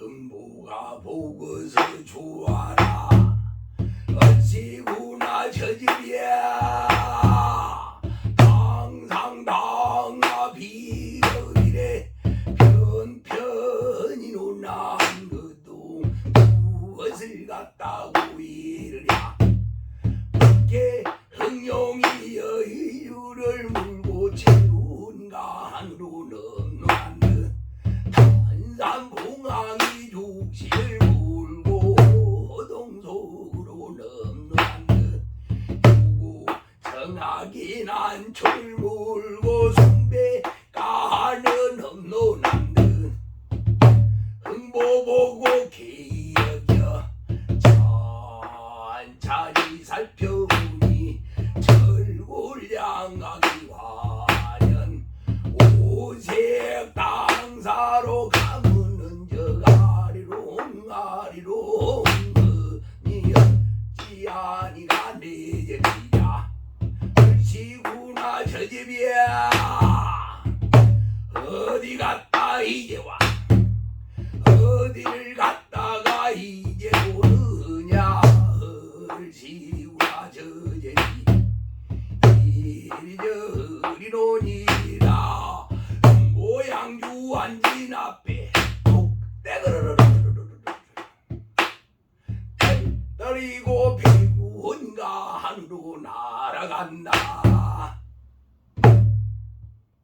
흥부가 보고서 좋아라. 어찌구나 저 집이야 정하기 난초를 물고 저 집이야. 어디 갔다 이제 와? 어디를 갔다가 이제 오느냐? 얼씨구나 저제니 이리저리 노니라. 모양주 앉은 앞에 똑대그르르르르르르 떨리고 비군가 하늘로 날아간다